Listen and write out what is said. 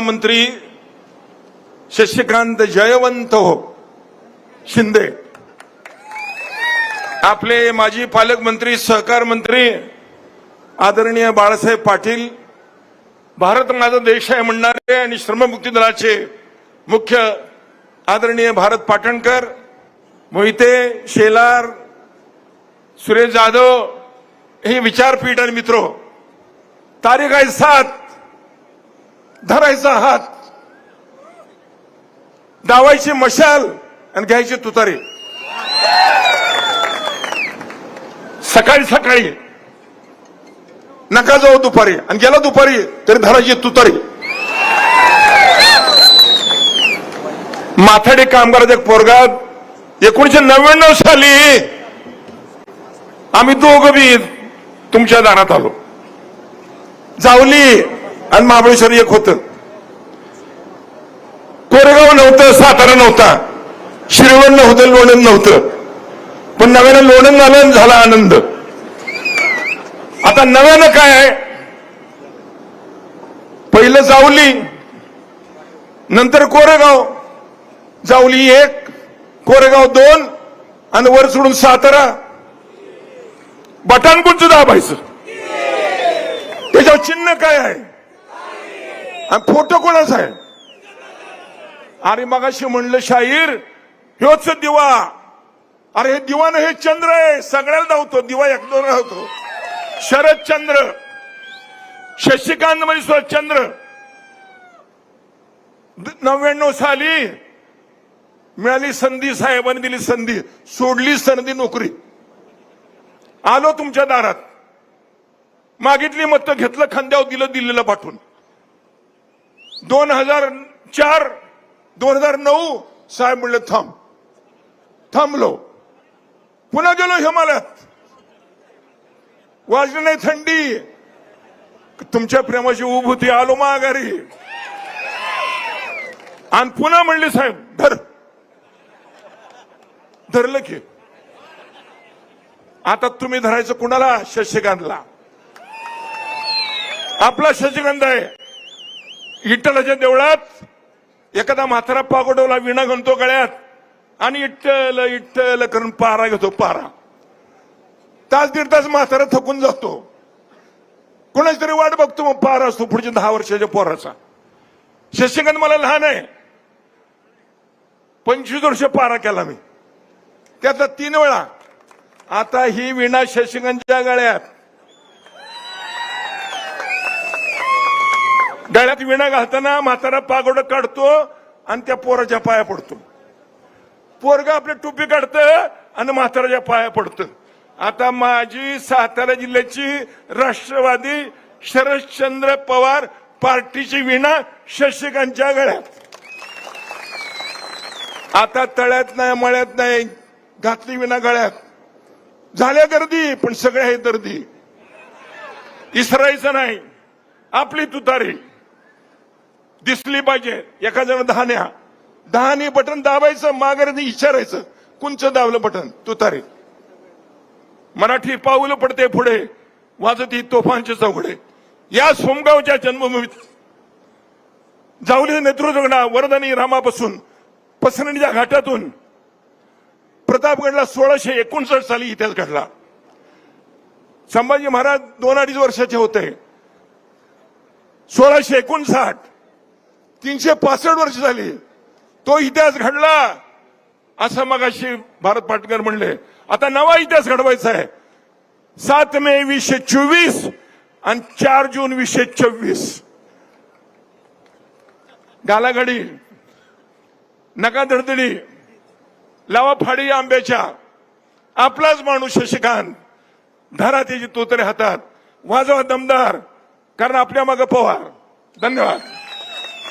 मंत्री शशिकांत जयवंत हो शिंदे. आपले माजी पालकमंत्री सहकार मंत्री आदरणीय बाळासाहेब पाटील भारत माझा देश आहे म्हणणारे आणि श्रममुक्ती दलाचे मुख्य आदरणीय भारत पाटणकर मोहिते शेलार सुरेश जाधव हे विचारपीठ आणि मित्रो हो. तारीख आहे सात. धरायचा हात. दावायची मशाल आणि घ्यायची तुतारी. सकाळी सकाळी. नका जाऊ दुपारी. आणि गेला दुपारी तरी धरायची तुतारी. माथाडी कामगाराच्या पोरगात एकोणीशे नव्याण्णव साली आम्ही दोघं बी तुमच्या दारात आलो. जावली आणि महाबळेश्वर एक होतं. कोरेगाव नव्हतं सातारा नव्हता. शिरवण नव्हतं लोणंद नव्हतं. पण नव्यानं लोणंद आलं झाला आनंद. आता नव्यानं काय आहे? पहिलं जावली नंतर कोरेगाव. जावली एक कोरेगाव दोन आणि वर सोडून सातारा. बटाणपूरचं दाबायचं. त्याच्यावर चिन्ह काय आहे? आणि फोटो कोणाचा आहे? अरे मगाशी म्हणलं शाहीर ह्योच दिवा. अरे हे दिवा ना हे चंद्र आहे. सगळ्याला धावतो. दिवा एकदम धावतो. शरद चंद्र. शशिकांत म्हणजे चंद्र. नव्याण्णव साली मिळाली संधी साहेबांनी दिली संधी. सोडली संधी नोकरी. आलो तुमच्या दारात. मागितली मत घेतलं खांद्यावर दिलं दिल्लीला पाठवून. दोन हजार चार दोन हजार नऊ साहेब म्हणले थांब. थांबलो. पुन्हा गेलो हिमालयात. वाजली नाही थंडी. तुमच्या प्रेमाची उभूती आलो माघारी. आणि पुन्हा म्हणले साहेब धर. धरलं की. आता तुम्ही धरायचं कुणाला? शशिकांतला. आपला शशिकांत आहे. विठ्ठलाच्या देवळात एखादा म्हातारा पागोडवला विणा घालतो गळ्यात आणि इट्टल इट्टल करून पारा घेतो पारा. तास दीड तास म्हातारा थकून जातो. कोणाची तरी वाट बघतो मग पारा असतो पुढच्या दहा वर्षाच्या पोराचा. शशिकांत मला लहान आहे. पंचवीस वर्ष पारा केला मी. त्यातला तीन वेळा. आता ही विणा शशिकांतच्या गळ्यात. गळ्यात विणा घालताना म्हातारा पागोड काढतो आणि त्या पोराच्या पाया पडतो. पोरग आपली टोपी काढतं आणि म्हाताराच्या पाया पडतं. आता माझी सातारा जिल्ह्याची राष्ट्रवादी शरदचंद्र पवार पार्टीची विणा शशिकांच्या गळ्यात. आता तळ्यात नाही मळ्यात नाही घातली विना गळ्यात. झाल्या गर्दी पण सगळ्या आहे गर्दी. इसरायचं नाही आपली तुतारी. दिसली पाहिजे. एका जण दहाण्या दहानी बटन दाबायचं माघारी विचारायचं कुंचं दाबलं बटन तुतारी. मराठी पाऊल पडते पुढे. वाजत ही तोफांचे चौघडे. या सोमगावच्या जन्मभूमीत जावली नेतृत्वगडा वरदानी रामापासून पसरणीच्या घाटातून प्रतापगडला सोळाशे एकोणसाठ साली इतिहास घडला. संभाजी महाराज दोन अडीच वर्षाचे होते. सोळाशे एकोणसाठ तीनशे पासष्ट वर्ष झाली. तो इतिहास घडला. असं मगाशी भारत पाटकर म्हणले. आता नवा इतिहास घडवायचा आहे. सात मे वीसशे चोवीस आणि चार जून वीसशे चोवीस. गालागाडी नका धडधडी लावा फाडी आंब्याच्या. आपलाच माणूस शशिकांत. धरा त्याची तोतरे हातात. वाजवा दमदार कारण आपल्या मागं पवार. धन्यवाद.